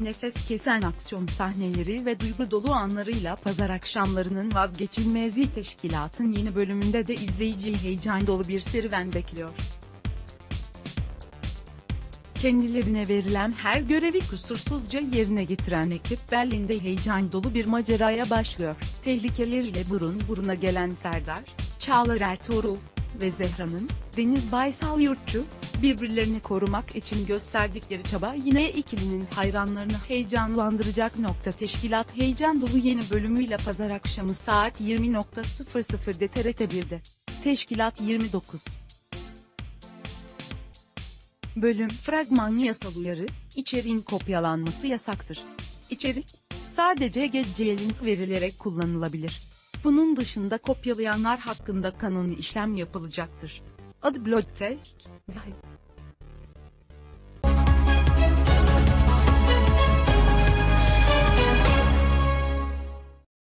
nefes kesen aksiyon sahneleri ve duygu dolu anlarıyla pazar akşamlarının vazgeçilmezi teşkilatın yeni bölümünde de izleyiciyi heyecan dolu bir serüven bekliyor. Kendilerine verilen her görevi kusursuzca yerine getiren ekip Berlin'de heyecan dolu bir maceraya başlıyor. Tehlikeleriyle burun buruna gelen Serdar, Çağlar Ertuğrul ve Zehra'nın, Deniz Baysal Yurtçu, birbirlerini korumak için gösterdikleri çaba yine ikilinin hayranlarını heyecanlandıracak nokta teşkilat heyecan dolu yeni bölümüyle pazar akşamı saat 20.00'de TRT 1'de. Teşkilat 29 Bölüm fragman yasal uyarı, içeriğin kopyalanması yasaktır. İçerik, sadece geceye link verilerek kullanılabilir. Bunun dışında kopyalayanlar hakkında kanuni işlem yapılacaktır. Hot blood test.